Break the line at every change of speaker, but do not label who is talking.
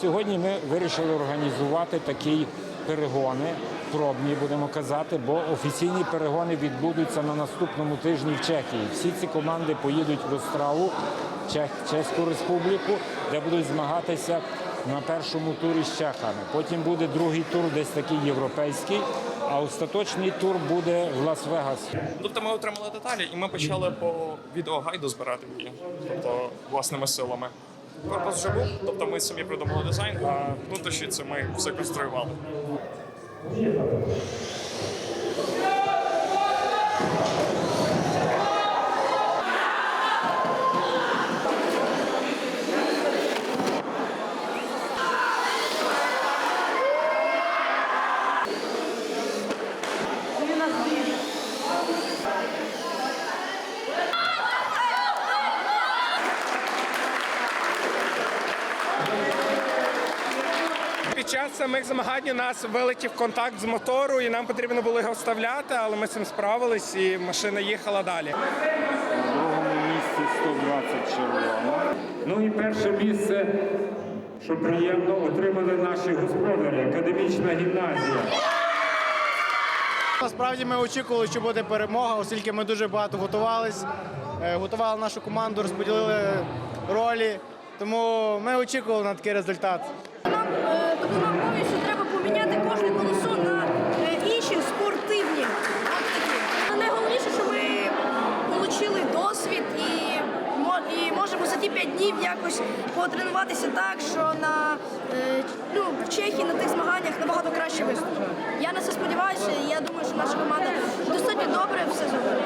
Сьогодні ми вирішили організувати такі перегони, пробні будемо казати, бо офіційні перегони відбудуться на наступному тижні в Чехії. Всі ці команди поїдуть в Остраву, Чех, Чеську Республіку, де будуть змагатися на першому турі з чехами. Потім буде другий тур, десь такий європейський, а остаточний тур буде в Лас-Вегасі.
Тобто ми отримали деталі і ми почали по відеогайду збирати її, тобто власними силами. Корпус вже був, тобто ми самі придумали дизайн, а внутрішні це ми все конструювали.
Під час самих змагань у нас вилетів контакт з мотору, і нам потрібно було його вставляти, але ми з цим справились, і машина їхала далі.
На другому місці 120 червоно. Ну і перше місце, що приємно, отримали наші господарі, академічна гімназія.
Насправді ми очікували, що буде перемога, оскільки ми дуже багато готувались, е, готували нашу команду, розподілили ролі. Тому ми очікували на такий результат.
Тобто нам повністю треба поміняти кожне колесо на е, інші спортивні. А Найголовніше, що ми отримали досвід і, і можемо за ті 5 днів якось потренуватися так, що на е, ну, в Чехії на тих змаганнях набагато краще виступимо. Я на це сподіваюся, і я думаю, що наша команда достатньо добре все зробить.